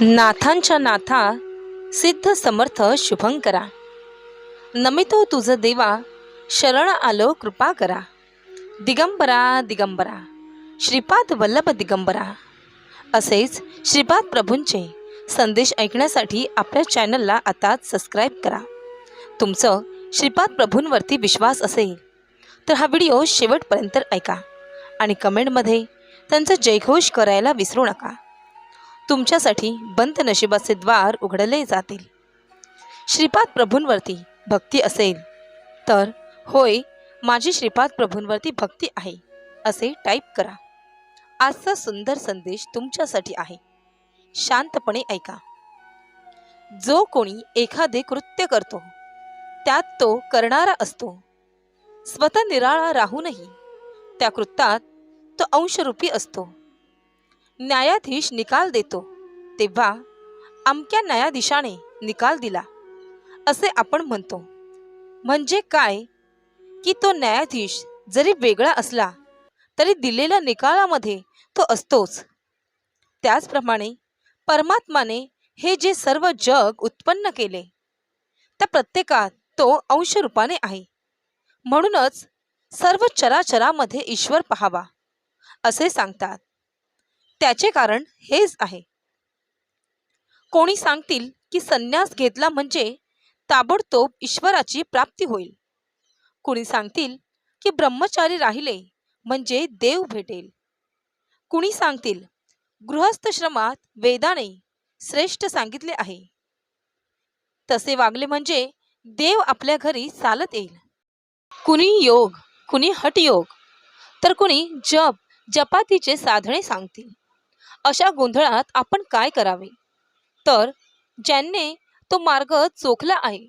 नाथांच्या नाथा सिद्ध समर्थ शुभंकरा नमितो तुझ देवा शरण आलो कृपा करा. दिगंबरा दिगंबरा श्रीपाद वल्लभ दिगंबरा. असेच श्रीपाद प्रभूंचे संदेश ऐकण्यासाठी आपल्या चॅनलला आता सबस्क्राईब करा. तुमचं श्रीपाद प्रभूंवरती विश्वास असेल तर हा व्हिडिओ शेवटपर्यंत ऐका आणि कमेंटमध्ये त्यांचा जयघोष करायला विसरू नका. तुमच्यासाठी बंद नशिबाचे द्वार उघडले जातील. श्रीपाद प्रभूंवरती भक्ती असेल तर होय माझी श्रीपाद प्रभूंवरती भक्ती आहे असे टाईप करा. आजचा सुंदर संदेश तुमच्यासाठी आहे. शांतपणे ऐका. जो कोणी एखादे कृत्य करतो त्यात तो करणारा असतो. स्वतः निराळा राहूनही त्या कृत्यात तो अंशरूपी असतो. न्यायाधीश निकाल देतो. तेव्हा अमक्या न्यायाधीशाने निकाल दिला. असे आपण म्हणतो. म्हणजे काय? की तो न्यायाधीश जरी वेगळा असला तरी दिलेल्या निकालामध्ये तो असतोच. त्याचप्रमाणे परमात्माने हे जे सर्व जग उत्पन्न केले त्या प्रत्येकात तो अंशरूपाने आहे. म्हणूनच सर्व चराचरामध्ये ईश्वर पहावा असे सांगतात. त्याचे कारण हेच आहे. कोणी सांगतील की संन्यास घेतला म्हणजे ताबडतोब ईश्वराची प्राप्ती होईल. कुणी सांगतील की ब्रह्मचारी राहिले म्हणजे देव भेटेल. कुणी सांगतील गृहस्थश्रमात वेदाने श्रेष्ठ सांगितले आहे. तसे वागले म्हणजे देव आपल्या घरी चालत येईल. कुणी योग कुणी हटयोग तर कुणी जप जपातीचे साधने सांगतील. अशा गोंधळात आपण काय करावे? तर ज्यांनी तो मार्ग चोखला आहे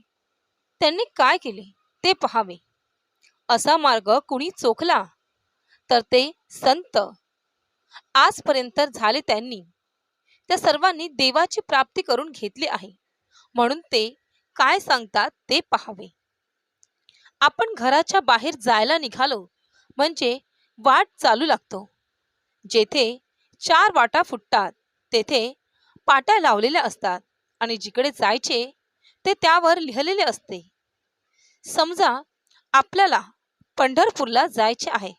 त्यांनी काय केले ते पहावे. असा मार्ग कुणी चोखला? तर ते संत. आजपर्यंत झाले त्यांनी. त्या सर्वांनी देवाची प्राप्ती करून घेतली आहे. म्हणून ते काय सांगतात ते पहावे. आपण घराच्या बाहेर जायला निघालो म्हणजे वाट चालू लागतो. जेथे चार वाटा फुटतात. तेथे पाट्या लावलेल्या असतात आणि जिकडे जायचे ते त्यावर लिहिलेले असते. समजा आपल्याला पंढरपूरला जायचे आहे.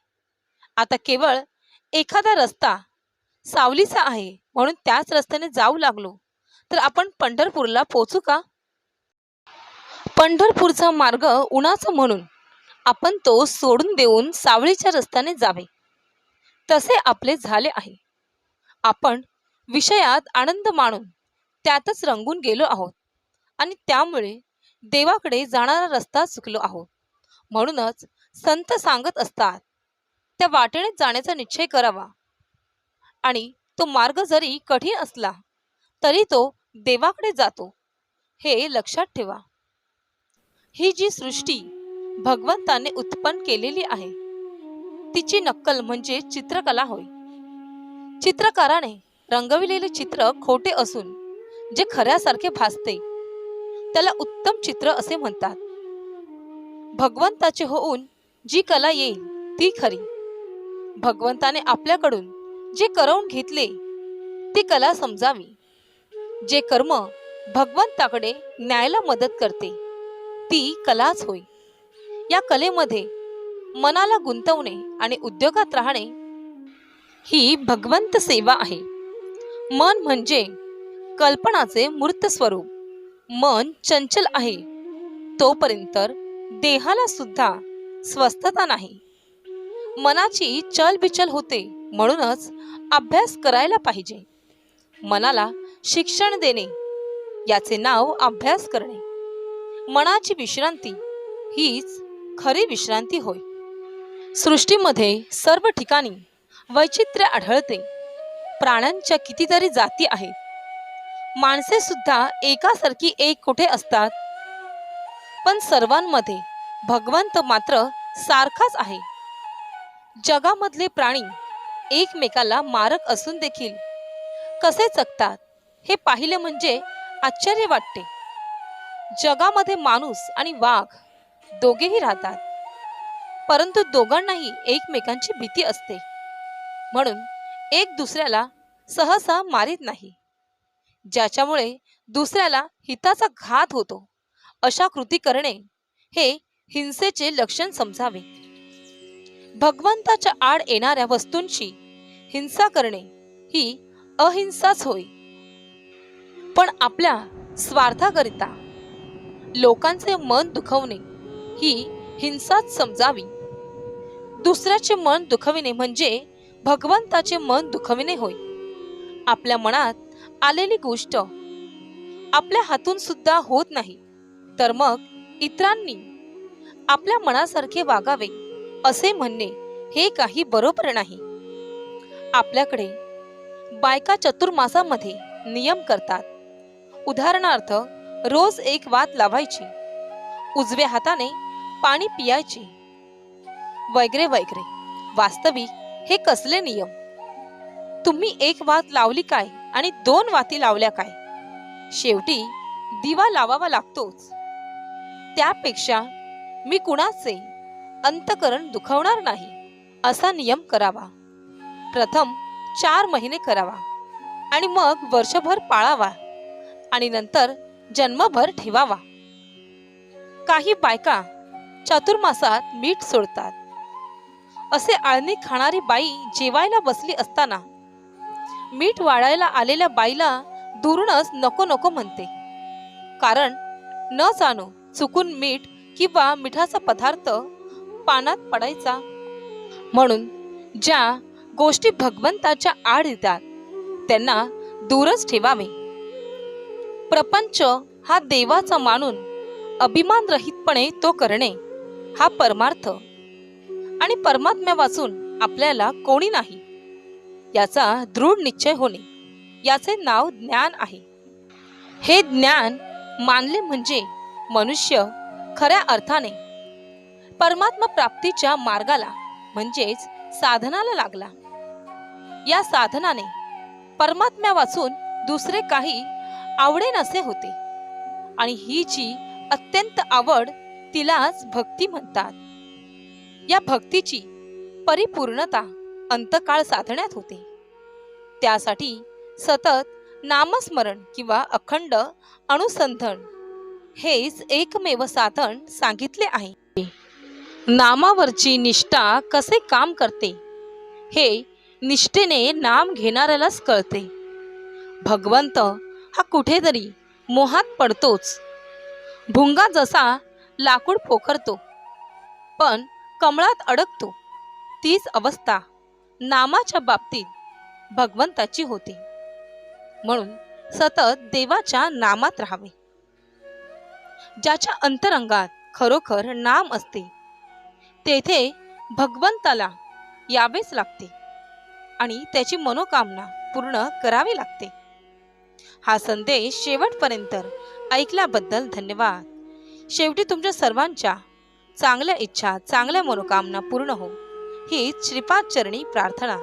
आता केवळ एखादा रस्ता सावलीचा आहे म्हणून त्याच रस्त्याने जाऊ लागलो तर आपण पंढरपूरला पोचू का? पंढरपूरचा मार्ग उन्हाचा म्हणून आपण तो सोडून देऊन सावळीच्या रस्त्याने जावे. तसे आपले झाले आहे. आपण विषयात आनंद मानून त्यातच रंगून गेलो आहोत. आणि त्यामुळे देवाकडे जाणारा रस्ता चुकलो आहोत. म्हणूनच संत सांगत असतात त्या वाटेने जाण्याचा निश्चय करावा. आणि तो मार्ग जरी कठीण असला तरी तो देवाकडे जातो. हे लक्षात ठेवा. ही जी सृष्टी भगवंताने उत्पन्न केलेली आहे तिची नक्कल म्हणजे चित्रकला होय. चित्रकाराने रंगविलेले चित्र खोटे असून जे खऱ्यासारखे भासते त्याला उत्तम चित्र असे म्हणतात. भगवंताचे होऊन जी कला येईल ती खरी. भगवंताने आपल्याकडून जे करवून घेतले ती कला समजावी. जे कर्म भगवंताकडे न्यायला मदत करते ती कलाच होय. या कलेमध्ये मनाला गुंतवणे आणि उद्योगात राहणे ही भगवंत सेवा आहे. मन म्हणजे कल्पनाचे मूर्त स्वरूप. मन चंचल आहे. तोपर्यंत देहाला सुद्धा स्वस्थता नाही. मनाची चलबिचल होते म्हणूनच अभ्यास करायला पाहिजे. मनाला शिक्षण देणे याचे नाव अभ्यास करणे. मनाची विश्रांती हीच खरी विश्रांती होय. सृष्टीमध्ये सर्व ठिकाणी वैचित्र्य आढळते. प्राण्यांच्या कितीतरी जाती आहेत माणसे सुद्धा एकासारखी एक कुठे असतात? पण सर्वांमध्ये भगवंत मात्र सारखाच आहे. जगामधले प्राणी एकमेकाला मारक असून देखील कसे जगतात हे पाहिले म्हणजे आश्चर्य वाटते. जगामध्ये माणूस आणि वाघ दोघेही राहतात. परंतु दोघांनाही एकमेकांची भीती असते. म्हणून एक दुसऱ्याला सहसा मारित नाही. ज्याच्यामुळे दुसऱ्याला हिताचा घात होतो अशा कृती करणे हे हिंसेचे लक्षण समजावे. भगवंताच्या आड येणाऱ्या वस्तूंची हिंसा करणे ही अहिंसाच होय. पण आपल्या स्वार्थाकरिता लोकांचे मन दुखवणे ही हिंसाच समजावी. दुसऱ्याचे मन दुखविणे म्हणजे भगवंताचे मन दुखविणे होय. आपल्या मनात आलेली गोष्ट आपल्या हातून सुद्धा होत नाही. तर मग इतरांनी आपल्या मनासारखे वागावे असे म्हणणे हे काही बरोबर नाही. आपल्याकडे बायका चतुर्मासामध्ये नियम करतात. उदाहरणार्थ रोज एक वात लावायची. उजव्या हाताने पाणी पियायचे. वगैरे वगैरे. वास्तविक हे कसले नियम? तुम्ही एक वात लावली काय आणि दोन वाती लावल्या काय? शेवटी दिवा लावावा लागतोच. त्यापेक्षा मी कुणाचे अंतकरण दुखवणार नाही असा नियम करावा. प्रथम चार महिने करावा आणि मग वर्षभर पाळावा आणि नंतर जन्मभर ठेवावा. काही बायका चातुर्मासात मीठ सोडतात. असे आळणी खाणारी बाई जेवायला बसली असताना मीठ वाढायला आलेल्या बाईला दुरूनच नको नको म्हणते. कारण न जाणो चुकून मीठ किंवा मिठाचा पदार्थ पानात पडायचा. म्हणून ज्या गोष्टी भगवंताच्या आड येतात त्यांना दूरच ठेवावे. प्रपंच हा देवाचा मानून अभिमान रहितपणे तो करणे हा परमार्थ. आणि परमात्म्या वाचून आपल्याला कोणी नाही. याचा दृढ निश्चय होणे. याचे नाव ज्ञान आहे. हे ज्ञान मानले म्हणजे मनुष्य खऱ्या अर्थाने परमात्मा प्राप्तीच्या मार्गाला म्हणजेच साधनाला लागला. या साधनाने परमात्म्या वाचून दुसरे काही आवडे नसे होते. आणि ही जी अत्यंत आवड तिलाच भक्ती म्हणतात. या भक्तीची परिपूर्णता अंतकाळ साधण्यात होते. त्यासाठी सतत नामस्मरण किंवा अखंड अनुसंधन हेच एकमेव साधन सांगितले आहे. नामावरची निष्ठा कसे काम करते? हे निष्ठेने नाम घेणाऱ्यालाच कळते. भगवंत हा कुठेतरी मोहात पडतोच. भुंगा जसा लाकूड पोखरतो पण कमळात अडकतो. तीच अवस्था नामाच्या बाबतीत भगवंताची होती. म्हणून सतत देवाच्या नामात राहावे. ज्याच्या अंतरंगात खरोखर नाम असते तेथे भगवंताला यावेच लागते आणि त्याची मनोकामना पूर्ण करावी लागते. हा संदेश शेवटपर्यंत ऐकल्याबद्दल धन्यवाद. शेवटी तुमच्या सर्वांच्या चांगल्या इच्छा चांगल्या मनोकामना पूर्ण हो. ही श्रीपाद चरणी प्रार्थना.